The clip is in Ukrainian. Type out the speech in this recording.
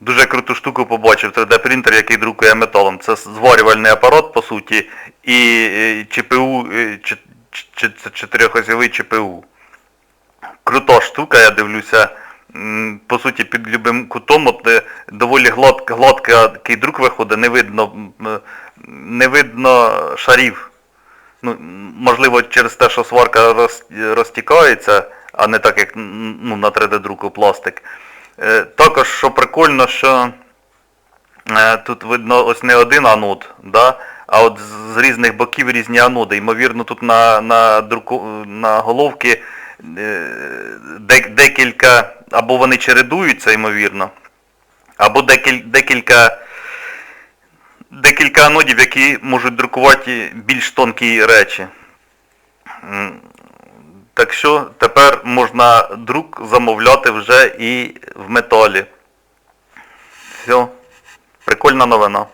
дуже круту штуку побачив. 3D принтер, який друкує металом. Це зварювальний апарат, по суті, і е, ЧПУ, е, ч- ч- це чотирьохосьовий ЧПУ. Крута штука, я дивлюся. По суті, під любим кутом, от, е, доволі глад, гладкий друк виходить, не видно, не видно шарів. Ну, можливо, через те, що сварка роз, розтікається, а не так, як ну, на 3D-друку пластик. Е, також, що прикольно, що е, тут видно ось не один анод, да? а от з, різних боків різні аноди. Ймовірно, тут на, на, друку, на головки е, декілька, або вони чередуються, ймовірно, або декіль, декілька декілька анодів, які можуть друкувати більш тонкі речі. Так що можна друк замовляти вже і в металі. Все. Прикольна новина.